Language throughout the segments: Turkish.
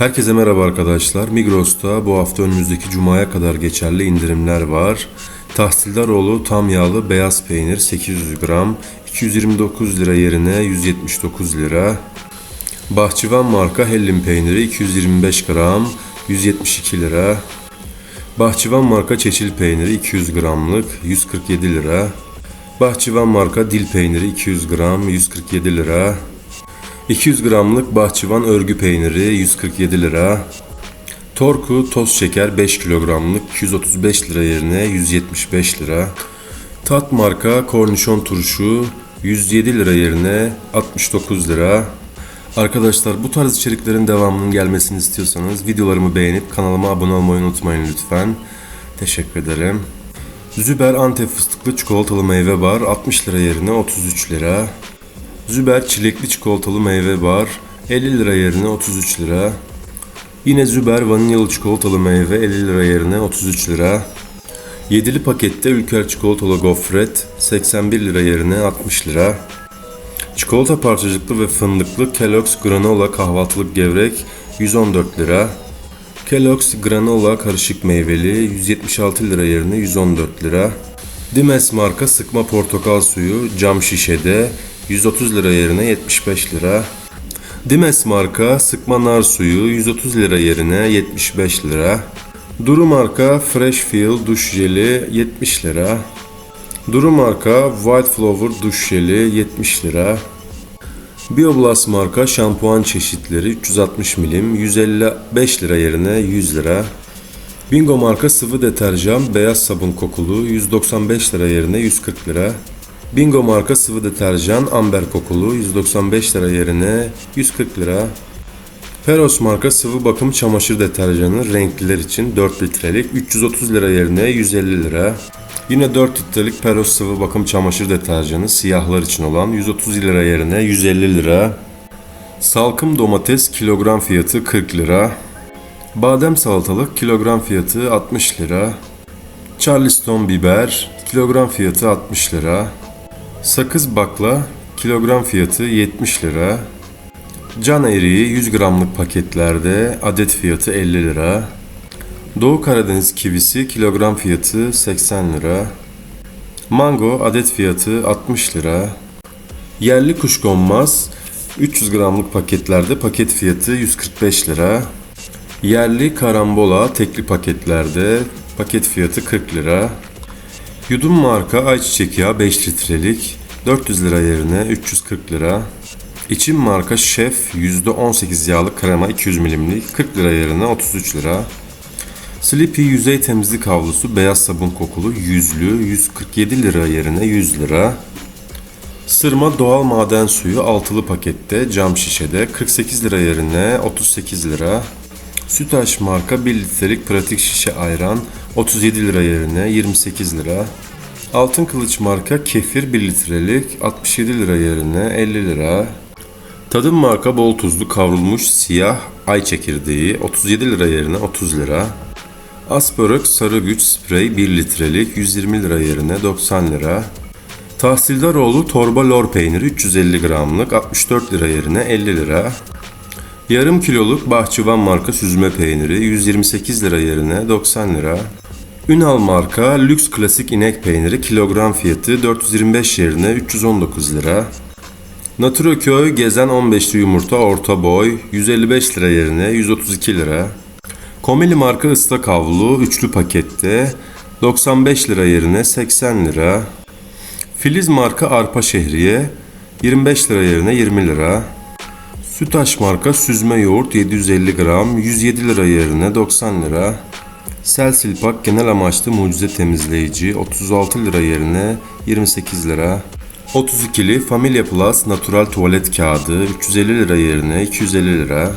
Herkese merhaba arkadaşlar. Migros'ta bu hafta önümüzdeki cumaya kadar geçerli indirimler var. Tahsildaroğlu tam yağlı beyaz peynir 800 gram 229 lira yerine 179 lira. Bahçıvan marka hellim peyniri 225 gram 172 lira. Bahçıvan marka çeçil peyniri 200 gramlık 147 lira. Bahçıvan marka dil peyniri 200 gram 147 lira. 200 gramlık bahçıvan örgü peyniri 147 lira. Torku toz şeker 5 kilogramlık 235 lira yerine 175 lira. Tat marka kornişon turşu 107 lira yerine 69 lira. Arkadaşlar bu tarz içeriklerin devamının gelmesini istiyorsanız videolarımı beğenip kanalıma abone olmayı unutmayın lütfen. Teşekkür ederim. Züber Antep fıstıklı çikolatalı meyve bar 60 lira yerine 33 lira. Züber çilekli çikolatalı meyve bar 50 lira yerine 33 lira. Yine Züber vanilyalı çikolatalı meyve 50 lira yerine 33 lira. Yedili pakette Ülker çikolatalı gofret 81 lira yerine 60 lira. Çikolata parçacıklı ve fındıklı Kellogg's granola kahvaltılık gevrek 114 lira. Kellogg's granola karışık meyveli 176 lira yerine 114 lira. Dimes marka sıkma portakal suyu cam şişede 130 lira yerine 75 lira. Dimes marka sıkma nar suyu 130 lira yerine 75 lira. Duru marka Fresh Feel duş jeli 70 lira. Duru marka White Flower duş jeli 70 lira. Bioblast marka şampuan çeşitleri 360 milim 155 lira yerine 100 lira. Bingo marka sıvı deterjan beyaz sabun kokulu 195 lira yerine 140 lira. Bingo marka sıvı deterjan amber kokulu 195 lira yerine 140 lira. Peros marka sıvı bakım çamaşır deterjanı renkliler için 4 litrelik 330 lira yerine 150 lira. Yine 4 litrelik Peros sıvı bakım çamaşır deterjanı siyahlar için olan 130 lira yerine 150 lira. Salkım domates kilogram fiyatı 40 lira. Badem salatalık kilogram fiyatı 60 lira. Charleston biber kilogram fiyatı 60 lira. Sakız bakla kilogram fiyatı 70 lira. Can eriği 100 gramlık paketlerde adet fiyatı 50 lira. Doğu Karadeniz kivisi kilogram fiyatı 80 lira. Mango adet fiyatı 60 lira. Yerli kuşkonmaz 300 gramlık paketlerde paket fiyatı 145 lira. Yerli karambola tekli paketlerde paket fiyatı 40 lira. Yudum marka ayçiçek yağı 5 litrelik 400 lira yerine 340 lira. İçim marka Şef %18 yağlı krema 200 milimlik 40 lira yerine 33 lira. Sleepy yüzey temizlik havlusu beyaz sabun kokulu yüzlü 147 lira yerine 100 lira. Sırma doğal maden suyu altılı pakette cam şişede 48 lira yerine 38 lira. Sütaş marka 1 litrelik pratik şişe ayran 37 lira yerine 28 lira. Altın Kılıç marka kefir 1 litrelik 67 lira yerine 50 lira. Tadım marka bol tuzlu kavrulmuş siyah ay çekirdeği 37 lira yerine 30 lira. Asperok sarı güç sprey 1 litrelik 120 lira yerine 90 lira. Tahsildaroğlu torba lor peyniri 350 gramlık 64 lira yerine 50 lira. Yarım kiloluk bahçıvan marka süzme peyniri 128 lira yerine 90 lira. Ünal marka lüks klasik inek peyniri kilogram fiyatı 425 yerine 319 lira. Naturaköy gezen 15'li yumurta orta boy 155 lira yerine 132 lira. Komeli marka ıslak havlu üçlü pakette 95 lira yerine 80 lira. Filiz marka arpa şehriye 25 lira yerine 20 lira. Sütaş marka süzme yoğurt 750 gram 107 lira yerine 90 lira. Sel Silpak genel amaçlı mucize temizleyici 36 lira yerine 28 lira. 32'li Familia Plus natural tuvalet kağıdı 350 lira yerine 250 lira.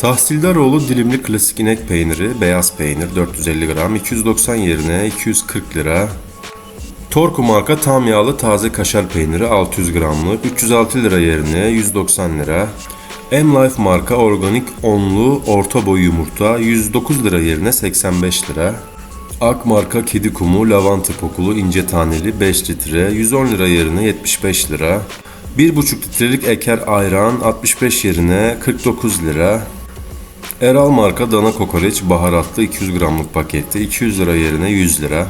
Tahsildaroğlu dilimli klasik inek peyniri, beyaz peynir 450 gram 290 yerine 240 lira. Torku marka tam yağlı taze kaşar peyniri 600 gramlık 306 lira yerine 190 lira. M-Life marka organik onlu orta boy yumurta 109 lira yerine 85 lira. Ak marka kedi kumu lavanta kokulu ince taneli 5 litre 110 lira yerine 75 lira. 1,5 litrelik eker ayran 65 yerine 49 lira. Eral marka dana kokoreç baharatlı 200 gramlık pakette 200 lira yerine 100 lira.